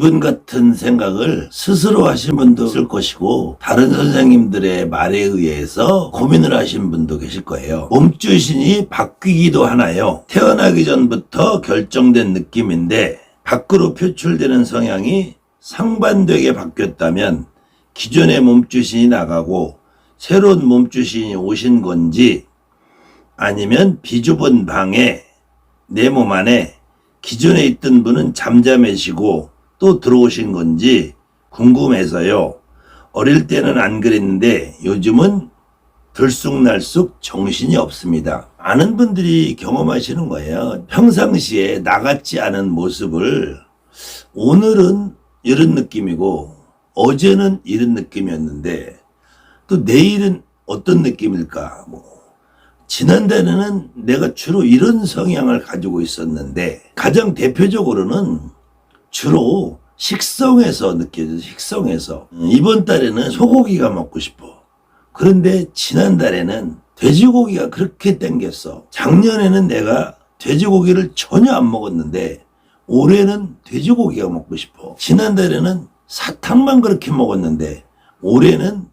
이분 같은 생각을 스스로 하신 분도 있을 것이고 다른 선생님들의 말에 의해서 고민을 하신 분도 계실 거예요. 몸주신이 바뀌기도 하나요? 태어나기 전부터 결정된 느낌인데 밖으로 표출되는 성향이 상반되게 바뀌었다면 기존의 몸주신이 나가고 새로운 몸주신이 오신 건지 아니면 비좁은 방에 내 몸 안에 기존에 있던 분은 잠잠해지고 또 들어오신 건지 궁금해서요. 어릴 때는 안 그랬는데 요즘은 들쑥날쑥 정신이 없습니다. 많은 분들이 경험하시는 거예요. 평상시에 나같지 않은 모습을 오늘은 이런 느낌이고 어제는 이런 느낌이었는데 또 내일은 어떤 느낌일까? 뭐 지난달에는 내가 주로 이런 성향을 가지고 있었는데 가장 대표적으로는 주로 식성에서 느껴져요. 식성에서 음, 이번 달에는 소고기가 먹고 싶어. 그런데 지난달에는 돼지고기가 그렇게 땡겼어. 작년에는 내가 돼지고기를 전혀 안 먹었는데 올해는 돼지고기가 먹고 싶어. 지난달에는 사탕만 그렇게 먹었는데 올해는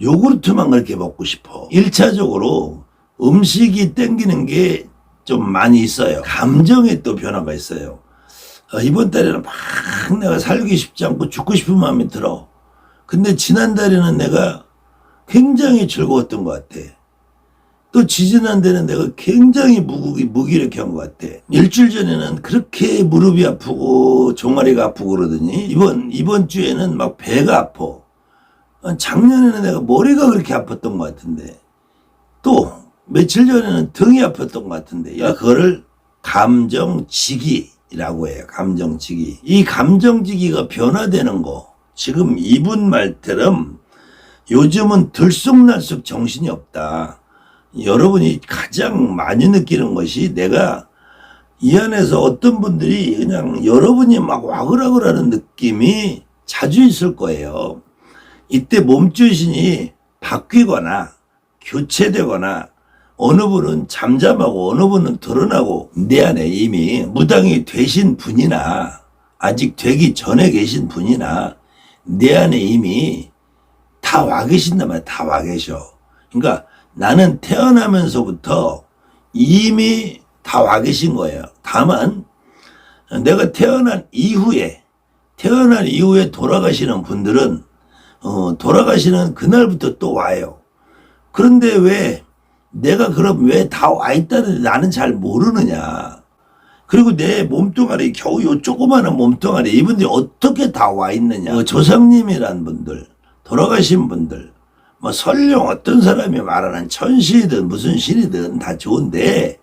요구르트만 그렇게 먹고 싶어. 1차적으로 음식이 땡기는 게 좀 많이 있어요. 감정에 또 변화가 있어요. 어, 이번 달에는 막 내가 살기 쉽지 않고 죽고 싶은 마음이 들어. 근데 지난달에는 내가 굉장히 즐거웠던 것 같아. 또 지지난달에는 내가 굉장히 무기, 무기력한 것 같아. 일주일 전에는 그렇게 무릎이 아프고 종아리가 아프고 그러더니 이번, 이번 주에는 막 배가 아파. 어, 작년에는 내가 머리가 그렇게 아팠던 것 같은데 또 며칠 전에는 등이 아팠던 것 같은데 야 그거를 감정 지기 라고 해요. 감정지기 이 감정지기가 변화되는 거 지금 이분 말처럼 요즘은 들쑥날쑥 정신이 없다. 여러분이 가장 많이 느끼는 것이 내가 이 안에서 어떤 분들이 그냥 여러분이 막 와글와글 하는 느낌이 자주 있을 거예요. 이때 몸주신이 바뀌거나 교체되거나 어느 분은 잠잠하고 어느 분은 드러나고 내 안에 이미 무당이 되신 분이나 아직 되기 전에 계신 분이나 내 안에 이미 다 와 계신단 말이야. 다 와 계셔. 그러니까 나는 태어나면서부터 이미 다 와 계신 거예요. 다만 내가 태어난 이후에 태어난 이후에 돌아가시는 분들은 어, 돌아가시는 그날부터 또 와요. 그런데 왜 내가 그럼 왜 다 와 있다는데 나는 잘 모르느냐. 그리고 내 몸뚱아리 겨우 요 조그마한 몸뚱아리 이분들이 어떻게 다 와 있느냐. 어, 조상님이란 분들 돌아가신 분들 뭐 설령 어떤 사람이 말하는 천시든 무슨 신이든 다 좋은데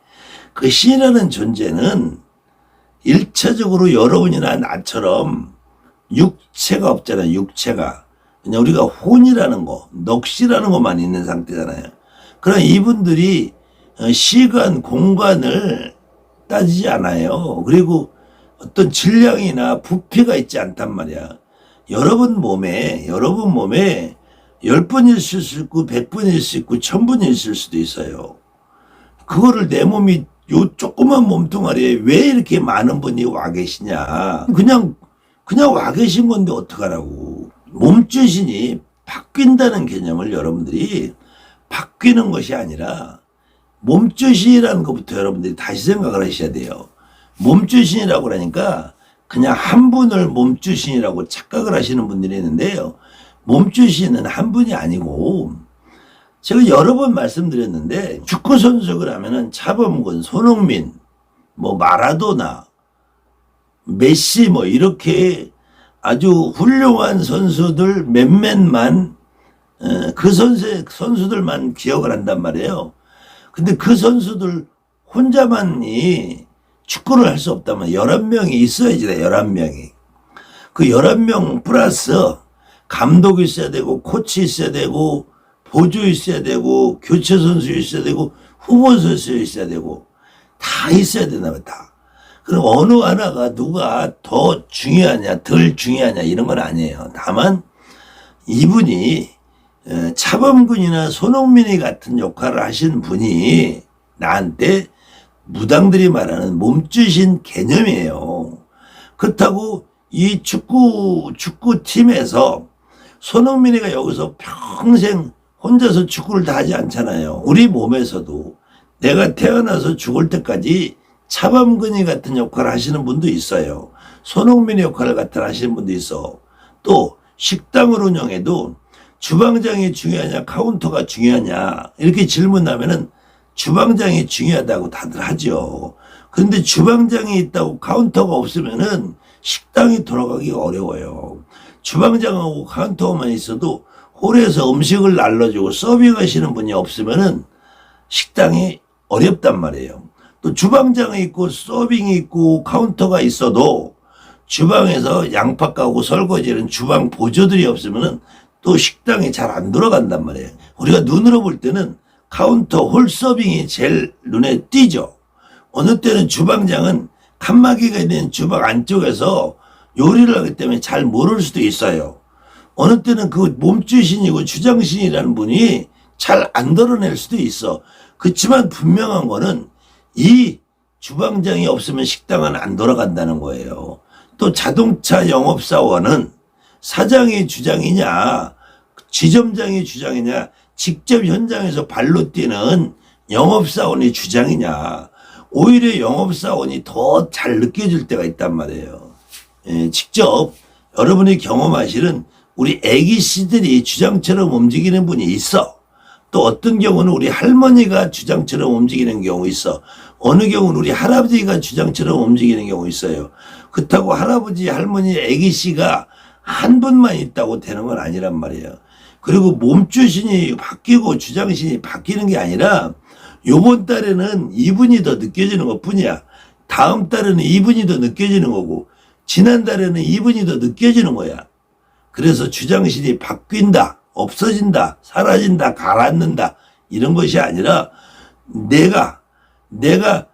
그 신이라는 존재는 일차적으로 여러분이나 나처럼 육체가 없잖아요. 육체가. 그냥 우리가 혼이라는 거, 넋이라는 것만 있는 상태잖아요. 그러나 이분들이 어, 시간, 공간을 따지지 않아요. 그리고 어떤 질량이나 부피가 있지 않단 말이야. 여러분 몸에, 여러분 몸에 열 번일 수 있고, 백 번일 수 있고, 천 번일 있을 수도 있어요. 그거를 내 몸이 요 조그만 몸뚱아리에 왜 이렇게 많은 분이 와 계시냐. 그냥, 그냥 와 계신 건데 어떡하라고. 몸 주신이 바뀐다는 개념을 여러분들이 바뀌는 것이 아니라 몸주신이라는 것부터 여러분들이 다시 생각을 하셔야 돼요. 몸주신이라고 그러니까 그냥 한 분을 몸주신이라고 착각을 하시는 분들이 있는데요. 몸주신은 한 분이 아니고 제가 여러 번 말씀드렸는데 축구 선수를 하면은 차범근, 손흥민, 뭐 마라도나, 메시 뭐 이렇게 아주 훌륭한 선수들 몇몇만 어, 그 선수 선수들만 기억을 한단 말이에요. 근데 그 선수들 혼자만이 축구를 할 수 없다면 11명이 있어야지 돼. 11명이. 그 11명 플러스 감독이 있어야 되고 코치 있어야 되고 보조 있어야 되고 교체 선수 있어야 되고 후보 선수 있어야 되고 다 있어야 된다 다. 그럼 어느 하나가 누가 더 중요하냐 덜 중요하냐 이런 건 아니에요. 다만 이분이 어, 차범근이나 손흥민이 같은 역할을 하신 분이 나한테 무당들이 말하는 몸주신 개념이에요. 그렇다고 이 축구 축구 팀에서 손흥민이가 여기서 평생 혼자서 축구를 다 하지 않잖아요. 우리 몸에서도 내가 태어나서 죽을 때까지 차범근이 같은 역할을 하시는 분도 있어요. 손흥민의 역할을 같은 하시는 분도 있어. 또 식당을 운영해도 주방장이 중요하냐 카운터가 중요하냐 이렇게 질문하면은 주방장이 중요하다고 다들 하죠. 근데 주방장이 있다고 카운터가 없으면은 식당이 돌아가기 어려워요. 주방장하고 카운터만 있어도 홀에서 음식을 날라주고 서빙하시는 분이 없으면은 식당이 어렵단 말이에요. 또 주방장이 있고 서빙이 있고 카운터가 있어도 주방에서 양파 까고 설거지는 주방 보조들이 없으면은 또 식당이 잘안 돌아간단 말이에요. 우리가 눈으로 볼 때는 카운터 홀 서빙이 제일 눈에 띄죠. 어느 때는 주방장은 칸막이가 있는 주방 안쪽에서 요리를 하기 때문에 잘 모를 수도 있어요. 어느 때는 그 몸주신이고 주장신이라는 분이 잘 안 드러낼 수도 있어. 그렇지만 분명한 거는 이 주방장이 없으면 식당은 안 돌아간다는 거예요. 또 자동차 영업사원은 사장이 주장이냐, 지점장이 주장이냐, 직접 현장에서 발로 뛰는 영업사원이 주장이냐, 오히려 영업사원이 더 잘 느껴질 때가 있단 말이에요. 예, 직접 여러분이 경험하시는 우리 애기 씨들이 주장처럼 움직이는 분이 있어. 또 어떤 경우는 우리 할머니가 주장처럼 움직이는 경우 있어. 어느 경우는 우리 할아버지가 주장처럼 움직이는 경우 있어요. 그렇다고 할아버지, 할머니, 애기 씨가 한 분만 있다고 되는 건 아니란 말이에요. 그리고 몸주신이 바뀌고 주장신이 바뀌는 게 아니라 요번 달에는 이분이 더 느껴지는 것 뿐이야. 다음 달에는 이분이 더 느껴지는 거고 지난 달에는 이분이 더 느껴지는 거야. 그래서 주장신이 바뀐다, 없어진다, 사라진다, 가라앉는다 이런 것이 아니라 내가 내가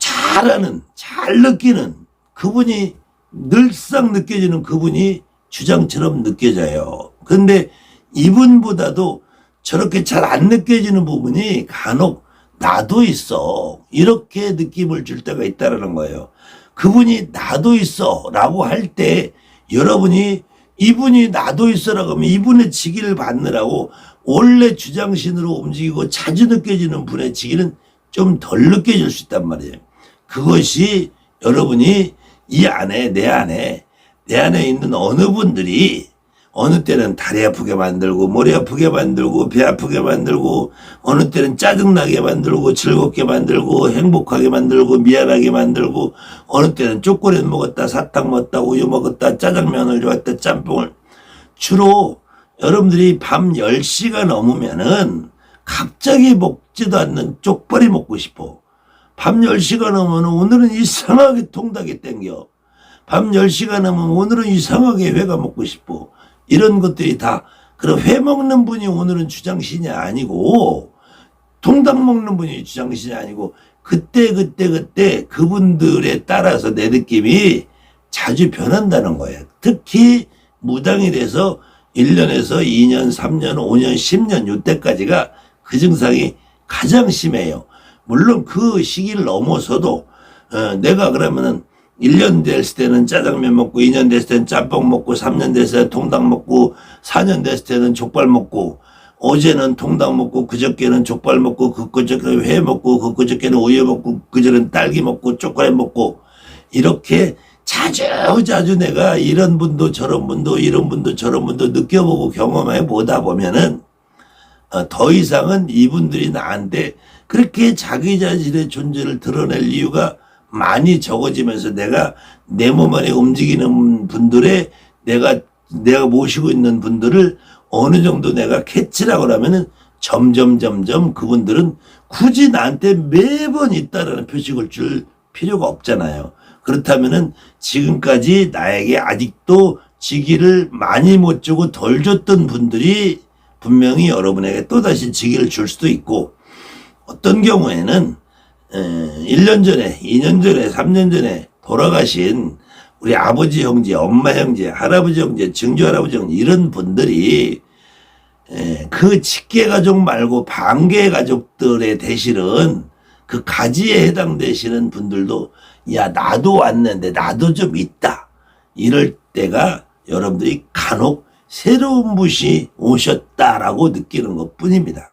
잘하는, 잘 느끼는 그분이 늘상 느껴지는 그분이 주장처럼 느껴져요. 근데 이분보다도 저렇게 잘 안 느껴지는 부분이 간혹 나도 있어. 이렇게 느낌을 줄 때가 있다라는 거예요. 그분이 나도 있어. 라고 할 때 여러분이 이분이 나도 있어라고 하면 이분의 직위를 받느라고 원래 주장신으로 움직이고 자주 느껴지는 분의 직위는 좀 덜 느껴질 수 있단 말이에요. 그것이 여러분이 이 안에 내 안에 내 안에 있는 어느 분들이 어느 때는 다리 아프게 만들고 머리 아프게 만들고 배 아프게 만들고 어느 때는 짜증나게 만들고 즐겁게 만들고 행복하게 만들고 미안하게 만들고 어느 때는 초콜릿 먹었다 사탕 먹었다 우유 먹었다 짜장면을 좋아했다 짬뽕을 주로 여러분들이 밤 10시가 넘으면은 갑자기 먹지도 않는 쪽발이 먹고 싶어. 밤 10시가 넘으면 오늘은 이상하게 통닭이 땡겨. 밤 10시가 넘으면 오늘은 이상하게 회가 먹고 싶어. 이런 것들이 다, 그럼 회 먹는 분이 오늘은 주장신이 아니고, 통닭 먹는 분이 주장신이 아니고, 그때, 그때, 그때 그분들에 따라서 내 느낌이 자주 변한다는 거예요. 특히 무당이 돼서 1년에서 2년, 3년, 5년, 10년, 요때까지가 그 증상이 가장 심해요. 물론 그 시기를 넘어서도, 어, 내가 그러면은 1년 됐을 때는 짜장면 먹고, 2년 됐을 때는 짬뽕 먹고, 3년 됐을 때는 통닭 먹고, 4년 됐을 때는 족발 먹고, 어제는 통닭 먹고, 그저께는 족발 먹고, 그 그저께는 회 먹고, 그 그저께는 우유 먹고, 그저는 딸기 먹고, 초콜릿 먹고, 이렇게 자주 자주 내가 이런 분도 저런 분도 이런 분도 저런 분도 느껴보고 경험해 보다 보면은 어, 더 이상은 이분들이 나한테 그렇게 자기 자신의 존재를 드러낼 이유가 많이 적어지면서 내가 내 몸 안에 움직이는 분들의 내가 내가 모시고 있는 분들을 어느 정도 내가 캐치라고 하면은 점점 점점 그분들은 굳이 나한테 매번 있다라는 표식을 줄 필요가 없잖아요. 그렇다면은 지금까지 나에게 아직도 직위를 많이 못 주고 덜 줬던 분들이 분명히 여러분에게 또다시 직위를 줄 수도 있고 어떤 경우에는 1년 전에, 2년 전에, 3년 전에 돌아가신 우리 아버지 형제, 엄마 형제, 할아버지 형제, 증조 할아버지 형제 이런 분들이 에, 그 직계 가족 말고 반계 가족들의 대실은 그 가지에 해당되시는 분들도 야 나도 왔는데 나도 좀 있다 이럴 때가 여러분들이 간혹 새로운 분이 오셨다라고 느끼는 것 뿐입니다.